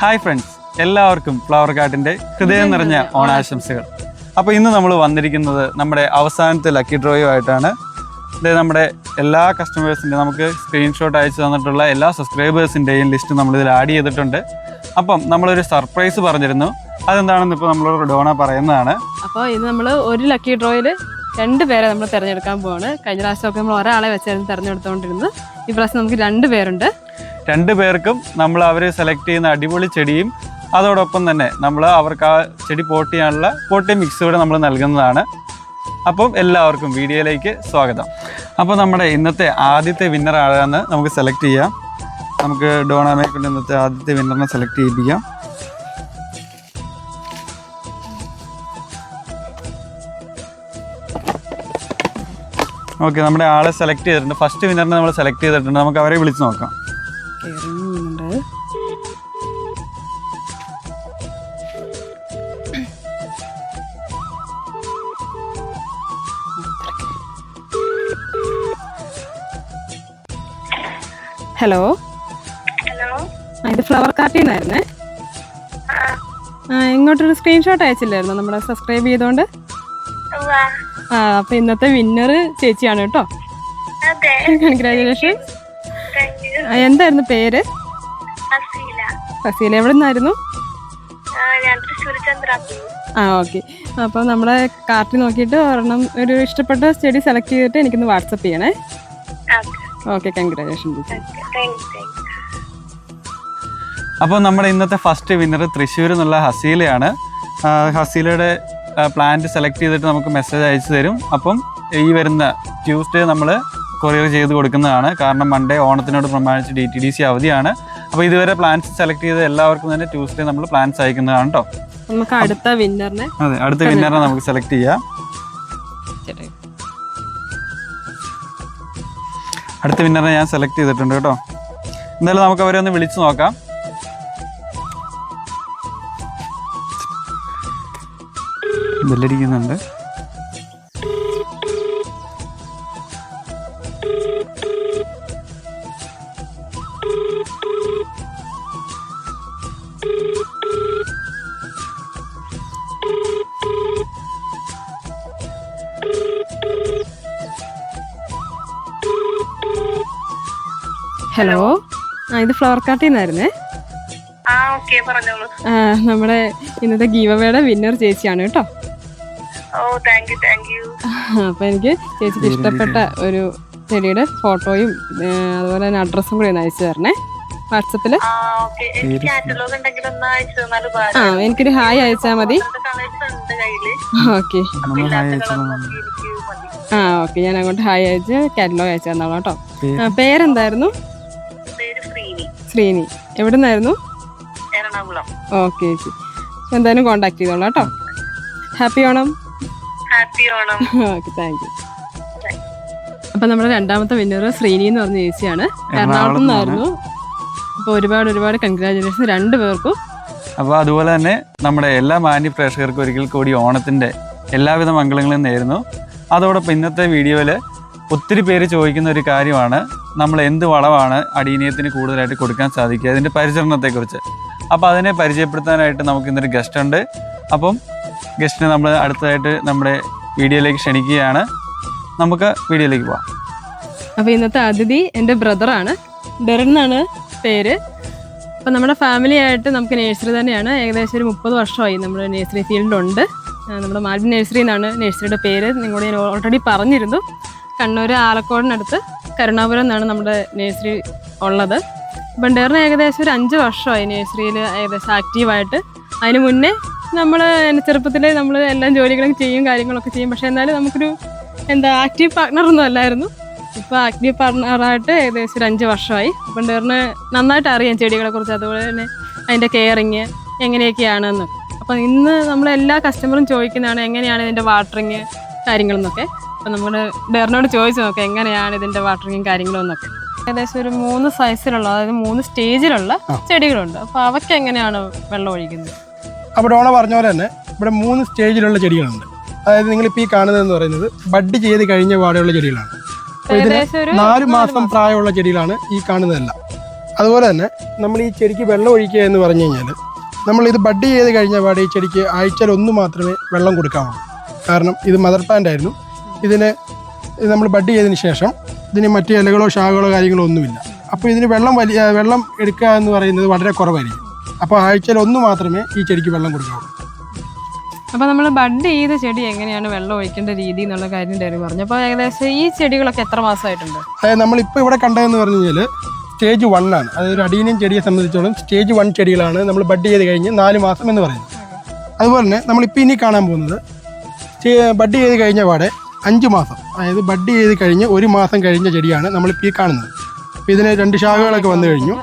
Hi friends എല്ലാവർക്കും flower കാർട്ടിന്റെ ഹൃദയം നിറഞ്ഞ ഓണാശംസകൾ. അപ്പോൾ ഇന്ന് നമ്മൾ വന്നിരിക്കുന്നത് നമ്മുടെ അവസാനത്തെ ലക്കി ഡ്രോയുമായിട്ടാണ് ഇത് നമ്മുടെ എല്ലാ കസ്റ്റമേഴ്സിന്റെ നമുക്ക് സ്ക്രീൻഷോട്ട് അയച്ചു തന്നിട്ടുള്ള എല്ലാ സബ്സ്ക്രൈബേഴ്സിന്റെയും ലിസ്റ്റ് നമ്മളിതിൽ ആഡ് ചെയ്തിട്ടുണ്ട്. അപ്പം നമ്മളൊരു സർപ്രൈസ് പറഞ്ഞിരുന്നു. അതെന്താണെന്ന് ഇപ്പോൾ നമ്മളോട് ഡോണ പറയുന്നതാണ്. അപ്പോൾ ഇത് നമ്മൾ ഒരു ലക്കി ഡ്രോയിൽ രണ്ട് പേരെ നമ്മൾ തിരഞ്ഞെടുക്കാൻ പോവാണ്. കഴിഞ്ഞ പ്രാവശ്യമൊക്കെ നമ്മൾ ഒരാളെ വെച്ചായിരുന്നു തിരഞ്ഞെടുത്തുകൊണ്ടിരുന്നത് ഈ പ്രാവശ്യം നമുക്ക് രണ്ട് പേരുണ്ട്. രണ്ട് പേർക്കും നമ്മൾ അവർ സെലക്ട് ചെയ്യുന്ന അടിപൊളി ചെടിയും അതോടൊപ്പം തന്നെ നമ്മൾ അവർക്ക് ആ ചെടി പോട്ട് ചെയ്യാനുള്ള പോട്ടി മിക്സ് കൂടെ നമ്മൾ നൽകുന്നതാണ്. അപ്പം എല്ലാവർക്കും വീഡിയോയിലേക്ക് സ്വാഗതം. അപ്പോൾ നമ്മുടെ ഇന്നത്തെ ആദ്യത്തെ വിന്നർ ആരാന്ന് നമുക്ക് സെലക്ട് ചെയ്യാം. നമുക്ക് ഡോണാമയെ കൊണ്ട് ഇന്നത്തെ ആദ്യത്തെ വിന്നറിനെ സെലക്ട് ചെയ്യിപ്പിക്കാം. ഓക്കെ നമ്മുടെ ആളെ സെലക്ട് ചെയ്തിട്ടുണ്ട്. ഫസ്റ്റ് വിന്നറിനെ നമ്മൾ സെലക്ട് ചെയ്തിട്ടുണ്ട്. നമുക്ക് അവരെ വിളിച്ച് നോക്കാം. കേറുന്നുണ്ട്. ഹലോ? ഹലോ? ഇത് ഫ്ലവർ കാർട്ടിൽ നിന്നായിരുന്നേ? ആ ഇങ്ങോട്ടൊരു സ്ക്രീൻഷോട്ട് അയച്ചില്ലായിരുന്നു നമ്മളെ സബ്സ്ക്രൈബ് ചെയ്തോണ്ട്? ആ അപ്പൊ ഇന്നത്തെ വിന്നർ ചേച്ചിയാണ് കേട്ടോ. യു എന്തായിരുന്നു പേര്? ഫസീല എവിടെ നിന്നായിരുന്നു ആ, ഞാൻ തൃശ്ശൂർ ആ ഓക്കെ. അപ്പോൾ നമ്മളെ കാർട്ടിൽ നോക്കിയിട്ട് ഒരെണ്ണം ഒരു ഇഷ്ടപ്പെട്ട സ്റ്റഡി സെലക്ട് ചെയ്തിട്ട് എനിക്കൊന്ന് വാട്സപ്പ് ചെയ്യണേ. ഓക്കെ. കൺഗ്രാജുലേഷൻ അപ്പോൾ നമ്മുടെ ഇന്നത്തെ ഫസ്റ്റ് വിന്നർ തൃശ്ശൂർ എന്നുള്ള ഹസീലയാണ്. ഹസീലയുടെ പ്ലാന്റ് സെലക്ട് ചെയ്തിട്ട് നമുക്ക് മെസ്സേജ് അയച്ചു തരും. അപ്പം ഈ വരുന്ന ട്യൂസ്ഡേ നമ്മൾ കൊറിയർ ചെയ്ത് കൊടുക്കുന്നതാണ്. കാരണം മൺഡേ ഓണത്തിനോട് പ്രമാണിച്ച് ഡി ടി ഡി സി അവധിയാണ്. അപ്പോൾ ഇതുവരെ പ്ലാൻസ് സെലക്ട് ചെയ്ത എല്ലാവർക്കും തന്നെ ട്യൂസ്ഡേ നമ്മൾ പ്ലാൻസ് അയക്കുന്നതാണ് കേട്ടോ നമുക്ക് അടുത്ത വിന്നറിനെ അതെ അടുത്ത വിന്നറിനെ നമുക്ക് സെലക്ട് ചെയ്യാം. അടുത്ത വിന്നറിനെ ഞാൻ സെലക്ട് ചെയ്തിട്ടുണ്ട് കേട്ടോ എന്തായാലും നമുക്ക് അവരെ ഒന്ന് വിളിച്ചു നോക്കാം. ബെല്ലടിക്കുന്നുണ്ട് ഹലോ. ആ ഇത് ഫ്ലവർ കാർട്ടിൽ നിന്നായിരുന്നേ ആ ഓക്കെ പറഞ്ഞോളൂ. ആ, നമ്മുടെ ഇന്നത്തെ ഗീവവയുടെ വിന്നർ ചേച്ചിയാണ് കേട്ടോ. അപ്പൊ എനിക്ക് ചേച്ചിക്ക് ഇഷ്ടപ്പെട്ട ഒരു ചെടിയുടെ ഫോട്ടോയും അതുപോലെ തന്നെ അഡ്രസ്സും കൂടി ഒന്ന് അയച്ചു തരണേ. വാട്സപ്പിൽ. ആ കാറ്റലോഗ് ഉണ്ടെങ്കിൽ ഒന്ന് അയച്ചു തന്നാൽ ആ എനിക്കൊരു ഹായ് അയച്ചാ മതി. കളേഴ്സ് ഉണ്ട് കയ്യിൽ. ഓക്കെ. ആ ഓക്കെ. ഞാൻ അങ്ങോട്ട് ഹായ് അയച്ച് കാറ്റലോഗ് അയച്ചു തന്നോളാം കേട്ടോ. പേരെന്തായിരുന്നു? പേര് ശ്രീനി. എവിടെ നിന്നായിരുന്നു എറണാകുളം. ഓക്കെ ചേച്ചി. എന്തായാലും കോണ്ടാക്ട് ചെയ്തോളാം കേട്ടോ. Happy Onam. Happy Onam. Okay thank you അപ്പൊ നമ്മുടെ രണ്ടാമത്തെ വിന്നർ ശ്രീനി എന്ന് പറഞ്ഞ ചേച്ചിയാണ്. എറണാകുളത്ത് നിന്നായിരുന്നു. അപ്പൊ ഒരുപാട് ഒരുപാട് കൺഗ്രാചുലേഷൻ രണ്ടു പേർക്കും. അപ്പോൾ അതുപോലെ തന്നെ നമ്മുടെ എല്ലാ മാന്യ പ്രേക്ഷകർക്കും ഒരിക്കൽ കൂടി ഓണത്തിന്റെ എല്ലാവിധ മംഗളങ്ങളും നേരുന്നു. അതോടൊപ്പം ഇന്നത്തെ വീഡിയോയിൽ ഒത്തിരി പേര് ചോദിക്കുന്ന ഒരു കാര്യമാണ്. നമ്മൾ എന്ത് വളമാണ് അടീനീയത്തിന് കൂടുതലായിട്ട് കൊടുക്കാൻ സാധിക്കുക അതിന്റെ പരിചരണത്തെക്കുറിച്ച്. അപ്പോൾ അതിനെ പരിചയപ്പെടുത്താനായിട്ട് നമുക്ക് ഇന്നൊരു ഗസ്റ്റ് ഉണ്ട്. അപ്പം ഗസ്റ്റിനെ നമ്മൾ അടുത്തതായിട്ട് നമ്മുടെ വീഡിയോയിലേക്ക് ക്ഷണിക്കുകയാണ്. നമുക്ക് വീഡിയോയിലേക്ക് പോവാം. അപ്പോൾ ഇന്നത്തെ അതിഥി എന്റെ ബ്രദറാണ് ഡെറിൻ എന്നാണ് പേര്. അപ്പം നമ്മുടെ ഫാമിലി ആയിട്ട് നമുക്ക് നേഴ്സറി തന്നെയാണ്. ഏകദേശം ഒരു മുപ്പത് വർഷമായി നമ്മൾ നേഴ്സറി ഫീൽഡിലുണ്ട് ആ, നമ്മുടെ മാൽബി നേഴ്സറി എന്നാണ് നേഴ്സറിയുടെ പേര്. നിങ്ങളോട് ഞാൻ ഓൾറെഡി പറഞ്ഞിരുന്നു. കണ്ണൂർ ആലക്കോടിനടുത്ത് കരുണാപുരം എന്നാണ് നമ്മുടെ നേഴ്സറി ഉള്ളത്. ബണ്ടേറിന് ഏകദേശം ഒരു അഞ്ച് വർഷമായി നേഴ്സറിയിൽ ഏകദേശം ആക്റ്റീവായിട്ട്. അതിന് മുന്നേ നമ്മൾ ചെറുപ്പത്തിൽ നമ്മൾ എല്ലാം ജോലികളും ചെയ്യും കാര്യങ്ങളൊക്കെ ചെയ്യും. പക്ഷേ എന്നാലും നമുക്കൊരു എന്താ ആക്റ്റീവ് പാർട്ട്ണറൊന്നും അല്ലായിരുന്നു. ഇപ്പോൾ ആക്റ്റീവ് പാർട്ട്ണറായിട്ട് ഏകദേശം ഒരു അഞ്ച് വർഷമായി. ഡെറിന് നന്നായിട്ട് അറിയാം ചെടികളെക്കുറിച്ച് അതുപോലെ തന്നെ അതിന്റെ കെയറിങ് എങ്ങനെയൊക്കെയാണെന്ന്. അപ്പം ഇന്ന് നമ്മളെല്ലാ കസ്റ്റമറും ചോദിക്കുന്നതാണ് എങ്ങനെയാണ് ഇതിന്റെ വാട്ടറിങ് കാര്യങ്ങളെന്നൊക്കെ. അപ്പം നമ്മൾ ഡെറിനോട് ചോദിച്ചു നോക്കാം എങ്ങനെയാണ് ഇതിന്റെ വാട്ടറിങ്ങും കാര്യങ്ങളും എന്നൊക്കെ. ഏകദേശം ഒരു മൂന്ന് സൈസിലുള്ള അതായത് മൂന്ന് സ്റ്റേജിലുള്ള ചെടികളുണ്ട്. അപ്പോൾ അവയ്ക്ക് എങ്ങനെയാണ് വെള്ളം ഒഴിക്കുന്നത്? അപ്പോൾ ഡോണ പറഞ്ഞ പോലെ തന്നെ ഇവിടെ മൂന്ന് സ്റ്റേജിലുള്ള ചെടികളുണ്ട്. അതായത് നിങ്ങൾ നിങ്ങളിപ്പോൾ ഈ കാണുന്നതെന്ന് പറയുന്നത് ബഡ് ചെയ്ത് കഴിഞ്ഞ പാടെയുള്ള ചെടികളാണ്. ഇതിന് നാല് മാസം പ്രായമുള്ള ചെടികളാണ് ഈ കാണുന്നതെല്ലാം. അതുപോലെ തന്നെ നമ്മൾ ഈ ചെടിക്ക് വെള്ളം ഒഴിക്കുക എന്ന് പറഞ്ഞു കഴിഞ്ഞാൽ നമ്മൾ ഇത് ബഡ് ചെയ്ത് കഴിഞ്ഞ പാടെ ഈ ചെടിക്ക് ആഴ്ചയിൽ ഒന്ന് മാത്രമേ വെള്ളം കൊടുക്കാവുള്ളൂ. കാരണം ഇത് മദർ പ്ലാന്റ് ആയിരുന്നു. ഇതിന് ഇത് നമ്മൾ ബഡ് ചെയ്തതിന് ശേഷം ഇതിന് മറ്റ് ഇലകളോ ശാഖകളോ കാര്യങ്ങളോ ഒന്നുമില്ല. അപ്പോൾ ഇതിന് വെള്ളം വലിയ വെള്ളം എടുക്കുക എന്ന് പറയുന്നത് വളരെ കുറവായിരിക്കും. അപ്പോൾ ആഴ്ചയിൽ ഒന്ന് മാത്രമേ ഈ ചെടിക്ക് വെള്ളം കൊടുക്കാവുള്ളൂ അപ്പോൾ നമ്മൾ ബഡ് ചെയ്ത ചെടി എങ്ങനെയാണ് വെള്ളം ഒഴിക്കേണ്ട രീതി എന്നുള്ള കാര്യം ഡെറി പറഞ്ഞു. അപ്പോൾ ഏകദേശം ഈ ചെടികളൊക്കെ എത്ര മാസമായിട്ടുണ്ട്? അതായത് നമ്മളിപ്പോൾ ഇവിടെ കണ്ടതെന്ന് പറഞ്ഞു കഴിഞ്ഞാൽ സ്റ്റേജ് വൺ ആണ്. അതായത് ഒരു അടീനിയം ചെടിയെ സംബന്ധിച്ചോളം സ്റ്റേജ് വൺ ചെടികളാണ് നമ്മൾ ബഡ് ചെയ്ത് കഴിഞ്ഞ് നാല് മാസം എന്ന് പറയുന്നത്. അതുപോലെ തന്നെ നമ്മളിപ്പോൾ ഇനി കാണാൻ പോകുന്നത് ബഡ് ചെയ്ത് കഴിഞ്ഞ പാടെ അഞ്ച് മാസം. അതായത് ബഡ് ചെയ്ത് കഴിഞ്ഞ് ഒരു മാസം കഴിഞ്ഞ ചെടിയാണ് നമ്മളിപ്പോൾ ഈ കാണുന്നത്. അപ്പോൾ ഇതിന് രണ്ട് ശാഖകളൊക്കെ വന്നു കഴിഞ്ഞു.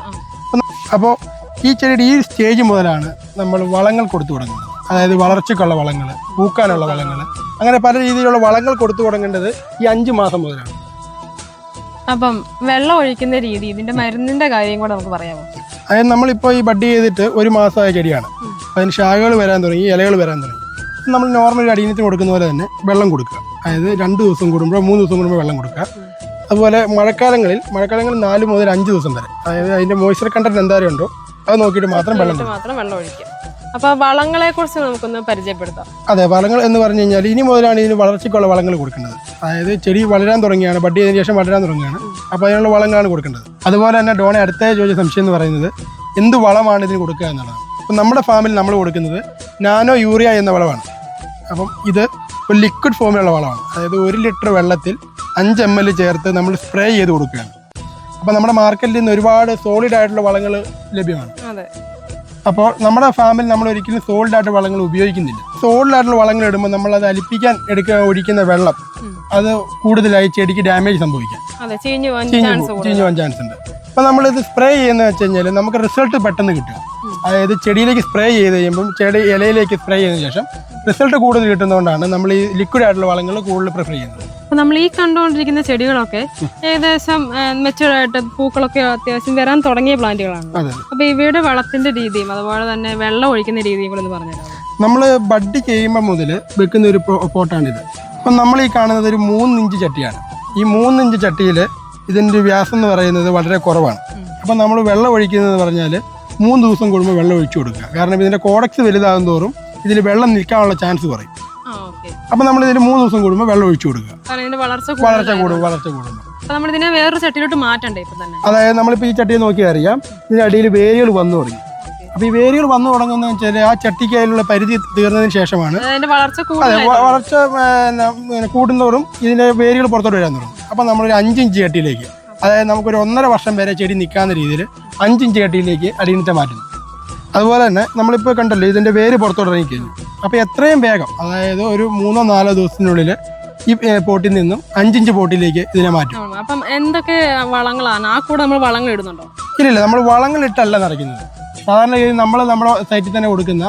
അപ്പോൾ ഈ ചെടിയുടെ ഈ സ്റ്റേജ് മുതലാണ് നമ്മൾ വളങ്ങൾ കൊടുത്തു തുടങ്ങുന്നത്. അതായത് വളർച്ചയ്ക്കുള്ള വളങ്ങൾ പൂക്കാനുള്ള വളങ്ങൾ അങ്ങനെ പല രീതിയിലുള്ള വളങ്ങൾ കൊടുത്തു തുടങ്ങേണ്ടത് ഈ അഞ്ച് മാസം മുതലാണ്. അപ്പം വെള്ളം ഒഴിക്കുന്ന രീതി ഇതിന്റെ മരുന്നിന്റെ കാര്യം കൂടെ നമുക്ക് പറയാമോ? അതായത് നമ്മളിപ്പോൾ ഈ ബഡ് ചെയ്തിട്ട് ഒരു മാസമായ ചെടിയാണ്. അതിന് ശാഖകൾ വരാൻ തുടങ്ങി ഇലകൾ വരാൻ തുടങ്ങി. നമ്മൾ നോർമൽ അടിയനത്തിന് കൊടുക്കുന്ന പോലെ തന്നെ വെള്ളം കൊടുക്കുക. അതായത് രണ്ട് ദിവസം കൂടുമ്പോൾ മൂന്ന് ദിവസം കൂടുമ്പോൾ വെള്ളം കൊടുക്കുക. അതുപോലെ മഴക്കാലങ്ങളിൽ മഴക്കാലങ്ങളിൽ നാല് മുതൽ അഞ്ച് ദിവസം വരെ. അതായത് അതിന്റെ മോയ്സ്ചർ കണ്ടന്റ് എന്തായാലും ഉണ്ടോ? അത് നോക്കിയിട്ട് മാത്രം വെള്ളം മാത്രം വെള്ളം ഒഴിക്കുക. അപ്പൊ വളങ്ങളെ കുറിച്ച് നമുക്കൊന്ന് പരിചയപ്പെടുത്താം. അതെ വളങ്ങൾ എന്ന് പറഞ്ഞു കഴിഞ്ഞാൽ ഇനി മുതലാണ് ഇതിന് വളർച്ചയ്ക്കുള്ള വളങ്ങൾ കൊടുക്കേണ്ടത് അതായത് ചെടി വളരാൻ തുടങ്ങിയാണ് ബഡ് ചെയ്തതിനു ശേഷം വളരാൻ തുടങ്ങിയാണ്. അപ്പോൾ അതിനുള്ള വളങ്ങളാണ് കൊടുക്കേണ്ടത് അതുപോലെ തന്നെ ഡോണെ അടുത്ത ചോദിച്ച സംശയം എന്ന് പറയുന്നത് എന്ത് വളമാണ് ഇതിന് കൊടുക്കുക എന്നുള്ളതാണ്. അപ്പം നമ്മുടെ ഫാമിൽ നമ്മൾ കൊടുക്കുന്നത് നാനോ യൂറിയ എന്ന വളമാണ്. അപ്പം ഇത് ഒരു ലിക്വിഡ് ഫോമിലുള്ള വളമാണ്. അതായത് ഒരു ലിറ്റർ വെള്ളത്തിൽ അഞ്ച് എം എൽ ചേർത്ത് നമ്മൾ സ്പ്രേ ചെയ്ത് കൊടുക്കുകയാണ്. അപ്പം നമ്മുടെ മാർക്കറ്റിൽ നിന്ന് ഒരുപാട് സോളിഡ് ആയിട്ടുള്ള വളങ്ങൾ ലഭ്യമാണ്. അപ്പോൾ നമ്മുടെ ഫാമിൽ നമ്മൾ ഒരിക്കലും സോൾഡ് ആയിട്ട് വളങ്ങൾ ഉപയോഗിക്കുന്നില്ല. സോൾഡ് ആയിട്ടുള്ള വളങ്ങൾ ഇടുമ്പോൾ നമ്മൾ അത് അലിപ്പിക്കാൻ എടുക്കുക ഒഴിക്കുന്ന വെള്ളം അത് കൂടുതലായി ചെടിക്ക് ഡാമേജ് സംഭവിക്കാം. അതെ ചീഞ്ഞു പോകാൻ ചാൻസ് ഉണ്ട് കൂടുതൽ ചീഞ്ഞു പോകാൻ ചാൻസ് ഉണ്ട്. അപ്പോൾ നമ്മളിത് സ്പ്രേ ചെയ്യുന്ന വെച്ച് കഴിഞ്ഞാൽ നമുക്ക് റിസൾട്ട് പെട്ടെന്ന് കിട്ടും അതായത് ചെടിയിലേക്ക് സ്പ്രേ ചെയ്ത് കഴിയുമ്പം ചെടി ഇലയിലേക്ക് സ്പ്രേ ചെയ്തതിനു ശേഷം റിസൾട്ട് കൂടുതൽ കിട്ടുന്നതുകൊണ്ടാണ് നമ്മൾ ഈ ലിക്വിഡ് ആയിട്ടുള്ള വളങ്ങൾ കൂടുതൽ പ്രിഫർ ചെയ്യുന്നത്. അപ്പോൾ നമ്മൾ ഈ കണ്ടുകൊണ്ടിരിക്കുന്ന ചെടികളൊക്കെ ഏകദേശം മെച്ചുവറായിട്ട് പൂക്കളൊക്കെ അത്യാവശ്യം വരാൻ തുടങ്ങിയ പ്ലാന്റുകളാണ്. അപ്പോൾ അപ്പൊ ഇവയുടെ വളത്തിന്റെ രീതിയും അതുപോലെ തന്നെ വെള്ളം ഒഴിക്കുന്ന രീതിയും കൂടെ ഒന്ന് പറഞ്ഞുതരാമോ? നമ്മൾ ബഡ് ചെയ്യുമ്പോൾ മുതൽ വെക്കുന്ന ഒരു പോട്ടാണിത്. അപ്പം നമ്മൾ ഈ കാണുന്നത് ഒരു മൂന്നിഞ്ച് ചട്ടിയാണ്. ഈ മൂന്നിഞ്ച് ചട്ടിയിൽ ഇതിന്റെ വ്യാസം എന്ന് പറയുന്നത് വളരെ കുറവാണ്. അപ്പം നമ്മൾ വെള്ളം ഒഴിക്കുന്നതെന്ന് പറഞ്ഞാൽ മൂന്ന് ദിവസം കൂടുമ്പോൾ വെള്ളം ഒഴിച്ചു കൊടുക്കുക. കാരണം ഇതിന്റെ കോഡക്സ് വലുതാകും തോറും ഇതിൽ വെള്ളം നിൽക്കാനുള്ള ചാൻസ് കുറയും. അപ്പൊ നമ്മൾ ഇതിന് മൂന്ന് ദിവസം കൂടുമ്പോൾ വെള്ളം ഒഴിച്ചു കൊടുക്കുക. വളർച്ച കൂടും വളർച്ച ഇതിനെ വേറൊരു ചട്ടിയിലോട്ട് മാറ്റണ്ടേ ഇപ്പൊ തന്നെ? അതായത് നമ്മളിപ്പോ ഈ ചട്ടിയെ നോക്കി അറിയാം ഇതിന്റെ അടിയിൽ വേരുകൾ വന്നു തുടങ്ങി. അപ്പൊ ഈ വേരുകൾ വന്നു തുടങ്ങുന്ന വെച്ചാൽ ആ ചട്ടിക്ക് അതിലുള്ള പരിധി തീർന്നതിന് ശേഷമാണ് അതെ വളർച്ച കൂടുന്നതോറും ഇതിന്റെ വേരുകൾ പുറത്തോട്ട് വരാൻ തുടങ്ങും. അപ്പൊ നമ്മളൊരു അഞ്ചിഞ്ച് ചട്ടിയിലേക്ക് അതായത് നമുക്കൊരു ഒന്നര വർഷം വരെ ചെടി നിൽക്കാവുന്ന രീതിയിൽ അഞ്ചിഞ്ച് ചട്ടിയിലേക്ക് അടിയണിച്ച മാറ്റുന്നു. അതുപോലെ തന്നെ നമ്മളിപ്പോൾ കണ്ടല്ലോ ഇതിന്റെ വേര് പുറത്തോട്ട് ഇറങ്ങിക്കഴിഞ്ഞു. അപ്പോൾ എത്രയും വേഗം അതായത് ഒരു മൂന്നോ നാലോ ദിവസത്തിനുള്ളിൽ ഈ പോട്ടിൽ നിന്നും അഞ്ചിഞ്ച് പോട്ടിലേക്ക് ഇതിനെ മാറ്റും. അപ്പം എന്തൊക്കെ വളങ്ങളാണ്? ആ കൂടെ നമ്മൾ വളങ്ങൾ ഇടുന്നുണ്ടോ? ഇല്ലില്ല നമ്മൾ വളങ്ങൾ ഇട്ടല്ല നിറയ്ക്കുന്നത്. സാധാരണ ഗതി നമ്മൾ നമ്മുടെ സൈറ്റിൽ തന്നെ കൊടുക്കുന്ന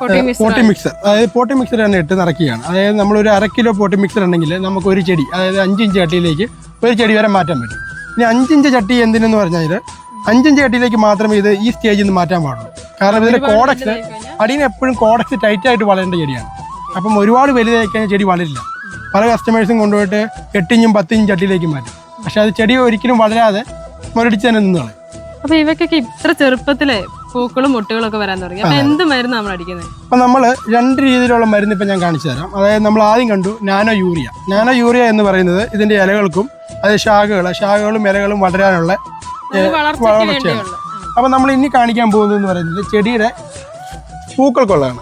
പോട്ടി മിക്സർ അതായത് പോട്ടി മിക്സർ തന്നെ ഇട്ട് നിറയ്ക്കുകയാണ്. അതായത് നമ്മൾ ഒരു അര കിലോ പോട്ടി മിക്സർ ഉണ്ടെങ്കിൽ നമുക്ക് ഒരു ചെടി അതായത് അഞ്ചിഞ്ച് ചട്ടിയിലേക്ക് ഒരു ചെടി വരെ മാറ്റാൻ പറ്റും. ഇനി അഞ്ചിഞ്ച് ചട്ടി എന്തിനെന്ന് പറഞ്ഞാൽ അഞ്ചിഞ്ച് ചട്ടിയിലേക്ക് മാത്രമേ ഇത് ഈ സ്റ്റേജിൽ നിന്ന് മാറ്റാൻ പാടുള്ളൂ. കാരണം ഇതിന്റെ കോഡക്സ് അടിയിൽ എപ്പോഴും കോഡക്സ് ടൈറ്റ് ആയിട്ട് വളരേണ്ട ചെടിയാണ്. അപ്പം ഒരുപാട് വലുതായി കഴിഞ്ഞാൽ ചെടി വളരില്ല. പല കസ്റ്റമേഴ്സും കൊണ്ടുപോയിട്ട് എട്ടിഞ്ചും പത്തിഞ്ചും ചട്ടിയിലേക്ക് മാറ്റും. പക്ഷെ അത് ചെടി ഒരിക്കലും വളരാതെ മുരടിച്ച് തന്നെ നിന്ന് കളയും. അപ്പൊ ഇവക്കൊക്കെ ഇത്ര ചെറുപ്പത്തിലെ പൂക്കളും മുട്ടുകളും ഒക്കെ വരാൻ തുടങ്ങി. അപ്പൊ എന്ത് മരുന്ന് നമ്മൾ അടിക്കുന്നത് അപ്പൊ നമ്മൾ രണ്ട് രീതിയിലുള്ള മരുന്ന് ഇപ്പൊ ഞാൻ കാണിച്ചു തരാം. അതായത് നമ്മൾ ആദ്യം കണ്ടു നാനോ യൂറിയ. നാനോ യൂറിയ എന്ന് പറയുന്നത് ഇതിന്റെ ഇലകൾക്കും അത് ശാഖകൾ ശാഖകളും ഇലകളും വളരാനുള്ള വളർച്ചയാണ്. വേണ്ടിയുള്ള അപ്പം നമ്മൾ ഇനി കാണിക്കാൻ പോകുന്നതെന്ന് പറയുന്നത് ചെടിയുടെ പൂക്കൾ കൊള്ളാണ്.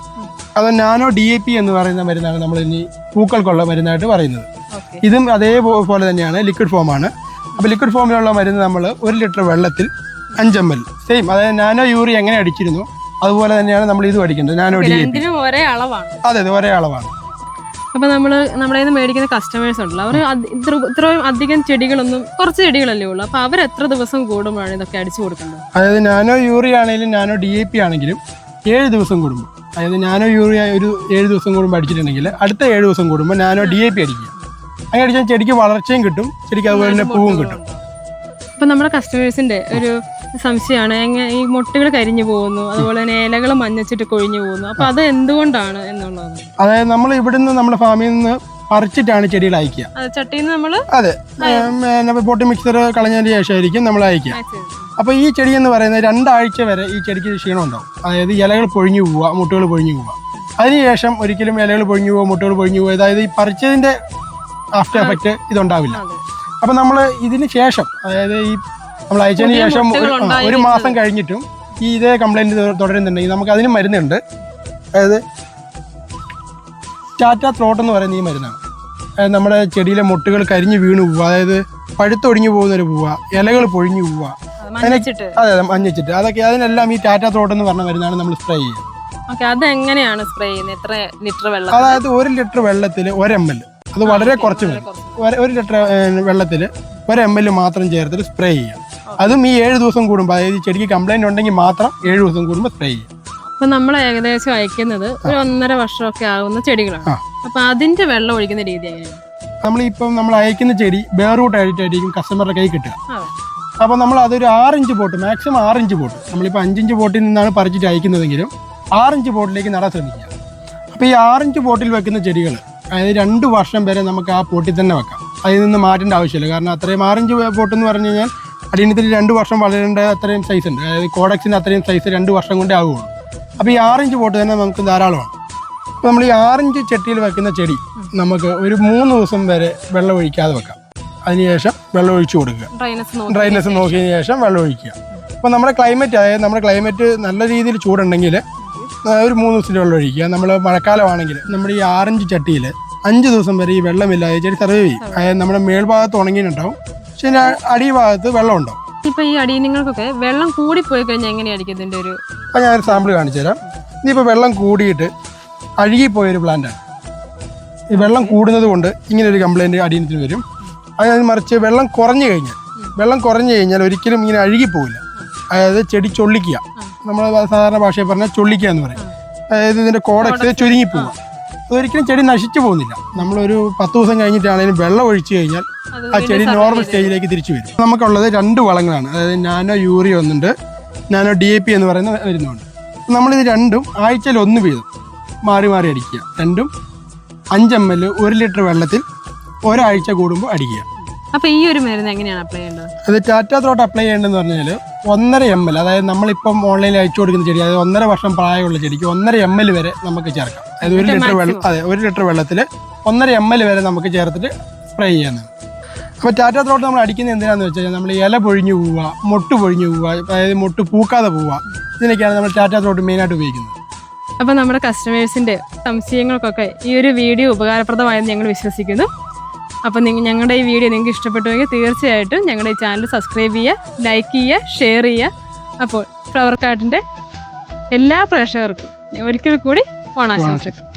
അത് നാനോ ഡി എ പി എന്ന് പറയുന്ന മരുന്നാണ് നമ്മൾ ഇനി പൂക്കൾ കൊള്ള മരുന്നായിട്ട് പറയുന്നത്. ഇതും അതേപോലെ തന്നെയാണ് ലിക്വിഡ് ഫോമാണ് അപ്പോൾ ലിക്വിഡ് ഫോമിലുള്ള മരുന്ന് നമ്മൾ ഒരു ലിറ്റർ വെള്ളത്തിൽ അഞ്ച് എൽ സെയിം അതായത് നാനോ യൂറി എങ്ങനെ അടിച്ചിരുന്നു അതുപോലെ തന്നെയാണ് നമ്മൾ ഇത് അടിക്കേണ്ടത് നാനോ ഡി എ പി. അതെ അതെ ഒരേ അളവാണ്. അപ്പൊ നമ്മൾ നമ്മുടെ നിന്ന് മേടിക്കുന്ന കസ്റ്റമേഴ്സ് ഉണ്ടല്ലോ. അവർ ഇത്രയും അധികം ചെടികളൊന്നും കുറച്ച് ചെടികളല്ലേ ഉള്ളൂ. അപ്പൊ അവർ എത്ര ദിവസം കൂടുമ്പോഴാണ് ഇതൊക്കെ അടിച്ചു കൊടുക്കുന്നത് അതായത് നാനോ യൂറിയ ആണെങ്കിലും നാനോ ഡി എ പി ആണെങ്കിലും ഏഴ് ദിവസം കൂടുമ്പോൾ അതായത് നാനോ യൂറിയ ഒരു ഏഴ് ദിവസം കൂടുമ്പോൾ അടിച്ചിട്ടുണ്ടെങ്കിൽ അടുത്ത ഏഴ് ദിവസം കൂടുമ്പോൾ നാനോ ഡി എ പി അടിക്കുക. അങ്ങനെ അടിച്ചാൽ ചെടിക്ക് വളർച്ചയും കിട്ടും ചെടിക്ക് അതുപോലെ തന്നെ പൂവും കിട്ടും. അപ്പൊ നമ്മുടെ കസ്റ്റമേഴ്സിന്റെ ഒരു സംശയമാണ്. ഈ മുട്ടകൾ കരിഞ്ഞു പോകുന്നു അതുപോലെ തന്നെ ഇലകൾ മഞ്ഞച്ചിട്ട് കൊഴിഞ്ഞു പോകുന്നു. അപ്പൊ അത് എന്തുകൊണ്ടാണ് എന്നുള്ളത്? അതായത് നമ്മൾ ഇവിടുന്ന് നമ്മുടെ ഫാമിൽ നിന്ന് പറിച്ചിട്ടാണ് ചെടികൾ അയക്കുക. ചട്ടിന്ന് നമ്മൾ അതെ. പൊട്ടി മിക്സർ കളഞ്ഞതിന് ശേഷമായിരിക്കും നമ്മൾ അയക്കുക. അപ്പൊ. അപ്പോൾ ഈ ചെടി എന്ന് പറയുന്നത് രണ്ടാഴ്ച വരെ ഈ ചെടിക്ക് ക്ഷീണം ഉണ്ടാവും അതായത് ഇലകൾ പൊഴിഞ്ഞു പോവുക മുട്ടുകൾ പൊഴിഞ്ഞു പോവുക. അതിനുശേഷം ഒരിക്കലും ഇലകൾ പൊഴിഞ്ഞു പോവുക മുട്ടുകൾ പൊഴിഞ്ഞു പോവുക അതായത് ഈ പറിച്ചതിന്റെ ആഫ്റ്റർ എഫക്റ്റ് ഇതുണ്ടാവില്ല. അപ്പം നമ്മൾ ഇതിന് ശേഷം അതായത് ഈ നമ്മൾ അയച്ചതിന് ശേഷം ഒരു- മാസം കഴിഞ്ഞിട്ടും ഈ ഇതേ കംപ്ലൈന്റ് തുടരുന്നുണ്ടെങ്കിൽ നമുക്ക് അതിന് മരുന്നുണ്ട്. അതായത് ടാറ്റ ത്രോട്ട് എന്ന് പറയുന്ന ഈ മരുന്നാണ്. നമ്മുടെ ചെടിയിലെ മുട്ടുകൾ കരിഞ്ഞ് വീണ് പോവുക. അതായത് പഴുത്തൊടിഞ്ഞു പോകുന്നൊരു പൂവ ഇലകൾ പൊഴിഞ്ഞു പോവുക. അത് മഞ്ഞച്ചിട്ട്. അതൊക്കെ അതിനെല്ലാം ഈ ടാറ്റ ത്രോട്ട് എന്ന് പറഞ്ഞ മരുന്നാണ് നമ്മൾ സ്പ്രേ ചെയ്യുക. അതെങ്ങനെയാണ് സ്പ്രേ ചെയ്യുന്നത്? എത്ര ലിറ്റർ വെള്ളം? അതായത് ഒരു ലിറ്റർ വെള്ളത്തിൽ ഒരു എം എൽ. അത് വളരെ കുറച്ച് ഒരു ലിറ്റർ വെള്ളത്തിൽ ഒരു എം എൽ മാത്രം ചേർത്തിട്ട് സ്പ്രേ ചെയ്യാം അതും ഈ ഏഴ് ദിവസം കൂടുമ്പോൾ അതായത് ഈ ചെടിക്ക് കംപ്ലൈന്റ് ഉണ്ടെങ്കിൽ മാത്രം ഏഴ് ദിവസം കൂടുമ്പോൾ സ്പ്രേ ചെയ്യും. അപ്പൊ നമ്മൾ ഏകദേശം അയക്കുന്നത് ഒരു ഒന്നര വർഷമൊക്കെ ആകുന്ന ചെടികളാണ്. അപ്പൊ അതിന്റെ വെള്ളം ഒഴിക്കുന്ന രീതി എങ്ങനെയാണ് നമ്മളിപ്പം നമ്മൾ അയക്കുന്ന ചെടി ബേറൂട്ട് ആയിട്ടായിരിക്കും കസ്റ്റമറുടെ കൈ കിട്ടുക. അപ്പൊ അപ്പോൾ നമ്മൾ അതൊരു ആറിഞ്ച് പോട്ട് മാക്സിമം ആറിഞ്ച് പോട്ട് നമ്മളിപ്പോൾ അഞ്ചിഞ്ച് പോട്ടിൽ നിന്നാണ് പറിച്ചിട്ട് അയക്കുന്നതെങ്കിലും ആറിഞ്ച് പോട്ടിലേക്ക് നടാൻ ശ്രമിക്കുക. അപ്പോൾ ഈ ആറിഞ്ച് പോട്ടിൽ വെക്കുന്ന ചെടികൾ അതായത് രണ്ട് വർഷം വരെ നമുക്ക് ആ പോട്ടിൽ തന്നെ വെക്കാം. അതിൽ നിന്ന് മാറ്റേണ്ട ആവശ്യമില്ല. കാരണം അത്രയും ആറിഞ്ച് പോട്ട് എന്ന് പറഞ്ഞു കഴിഞ്ഞാൽ അടിയനത്തിൽ രണ്ട് വർഷം വളരേണ്ട അത്രയും സൈസ് ഉണ്ട്. അതായത് കോഡക്സിന് അത്രയും സൈസ് രണ്ട് വർഷം കൊണ്ടേ ആവുകയുള്ളൂ അപ്പോൾ ഈ ആറിഞ്ച് പോട്ട് തന്നെ നമുക്ക് ധാരാളമാണ്. അപ്പോൾ നമ്മൾ ഈ ആറിഞ്ച് ചട്ടിയിൽ വെക്കുന്ന ചെടി നമുക്ക് ഒരു മൂന്ന് ദിവസം വരെ വെള്ളം ഒഴിക്കാതെ വെക്കാം. അതിനുശേഷം വെള്ളം ഒഴിച്ചു കൊടുക്കുക. ഡ്രൈനസ് നോക്കി ഡ്രൈനെസ് നോക്കിയതിന് ശേഷം വെള്ളം ഒഴിക്കുക. അപ്പോൾ നമ്മുടെ ക്ലൈമറ്റ് അതായത് നമ്മുടെ ക്ലൈമറ്റ് നല്ല രീതിയിൽ ചൂടുണ്ടെങ്കിൽ ഒരു മൂന്ന് ദിവസത്തിൽ വെള്ളം ഒഴിക്കുക. നമ്മൾ മഴക്കാലമാണെങ്കിൽ നമ്മുടെ ഈ ആറഞ്ച് ചട്ടിയിൽ അഞ്ച് ദിവസം വരെ ഈ വെള്ളമില്ലാതെ ചെടി സർവൈവ് ചെയ്യും. അതായത് നമ്മുടെ മേൽഭാഗത്ത് ഉണങ്ങിയിട്ടുണ്ടാവും. പക്ഷേ അടിഭാഗത്ത് വെള്ളം ഉണ്ടാവും ഇപ്പൊ ഈ അടിയനങ്ങൾക്കൊക്കെ വെള്ളം കൂടി പോയി കഴിഞ്ഞാൽ എങ്ങനെയായിരിക്കും ഇതിന്റെ ഒരു ഞാൻ ഞാനൊരു സാമ്പിൾ കാണിച്ചു തരാം. ഇനിയിപ്പോൾ വെള്ളം കൂടിയിട്ട് അഴുകിപ്പോയൊരു പ്ലാന്റാണ് ഈ വെള്ളം കൂടുന്നത് കൊണ്ട് ഇങ്ങനെ ഒരു കംപ്ലൈന്റ് അടിയനത്തിന് വരും. അതിന് മറിച്ച് വെള്ളം കുറഞ്ഞു കഴിഞ്ഞാൽ വെള്ളം കുറഞ്ഞു കഴിഞ്ഞാൽ ഒരിക്കലും ഇങ്ങനെ അഴുകിപ്പോവില്ല. അതായത് ചെടി ചൊള്ളിക്കുക നമ്മൾ സാധാരണ ഭാഷയിൽ പറഞ്ഞാൽ ചൊള്ളിക്കുക എന്ന് പറയും. അതായത് ഇതിന്റെ കോഡക്സ്. ചുരുങ്ങിപ്പോവുക. അതൊരിക്കലും ചെടി നശിച്ചു പോകുന്നില്ല. നമ്മളൊരു പത്ത് ദിവസം കഴിഞ്ഞിട്ടാണെങ്കിലും വെള്ളം ഒഴിച്ചു കഴിഞ്ഞാൽ ആ ചെടി നോർമൽ സ്റ്റേജിലേക്ക് തിരിച്ചു വരും. നമുക്കുള്ളത് രണ്ട് വളങ്ങളാണ്. അതായത് നാനോ യൂറിയ ഒന്നുണ്ട് നാനോ ഡി എ പി എന്ന് പറയുന്ന വരുന്നുണ്ട് നമ്മളിത് രണ്ടും ആഴ്ചയിൽ ഒന്ന് വീതം മാറി മാറി അടിക്കുക. രണ്ടും അഞ്ച് എം എൽ ഒരു ലിറ്റർ വെള്ളത്തിൽ ഒരാഴ്ച കൂടുമ്പോൾ അടിക്കുക. അപ്പൊ ഈ ഒരു മരുന്ന് എങ്ങനെയാണ് അപ്ലൈ ചെയ്യേണ്ടത്? അത് ടാറ്റാ ത്രോട്ട് അപ്ലൈ ചെയ്യേണ്ടതെന്ന് പറഞ്ഞാൽ ഒന്നര എം എൽ അതായത് നമ്മളിപ്പം ഓൺലൈനിൽ അയച്ചു കൊടുക്കുന്ന ചെടി അതായത് ഒന്നര വർഷം പ്രായമുള്ള ചെടിക്ക് ഒന്നര എം എൽ വരെ നമുക്ക് ചേർക്കാം. അതായത് ഒരു ലിറ്റർ വെള്ളം അതെ ഒരു ലിറ്റർ വെള്ളത്തിൽ ഒന്നര എം എൽ വരെ നമുക്ക് ചേർത്തിട്ട് സ്പ്രേ ചെയ്യാവുന്നതാണ്. അപ്പോൾ ടാറ്റ ത്രോട്ട് നമ്മൾ അടിക്കുന്നത് എന്തിനാന്ന് വെച്ച് കഴിഞ്ഞാൽ നമ്മൾ ഇല പൊഴിഞ്ഞു പോവുക മൊട്ട് പൊഴിഞ്ഞു പോവുക അതായത് മൊട്ട് പൂക്കാതെ പോവുക. ഇതിനൊക്കെയാണ് നമ്മൾ ടാറ്റ ത്രോട്ട് മെയിനായിട്ട് ഉപയോഗിക്കുന്നത്. അപ്പോൾ നമ്മുടെ കസ്റ്റമേഴ്സിന്റെ സംശയങ്ങൾക്കൊക്കെ ഈ ഒരു വീഡിയോ ഉപകാരപ്രദമായെന്ന് ഞങ്ങൾ വിശ്വസിക്കുന്നു. അപ്പോൾ നിങ്ങൾ ഞങ്ങളുടെ ഈ വീഡിയോ നിങ്ങൾക്ക് ഇഷ്ടപ്പെട്ടുവെങ്കിൽ തീർച്ചയായിട്ടും ഞങ്ങളുടെ ഈ ചാനൽ സബ്സ്ക്രൈബ് ചെയ്യുക ലൈക്ക് ചെയ്യുക ഷെയർ ചെയ്യുക. അപ്പോൾ ഫ്ലവർ കാർട്ടിന്റെ എല്ലാ പ്രേക്ഷകർക്കും ഒരിക്കൽ കൂടി ഓണാശംസകൾ.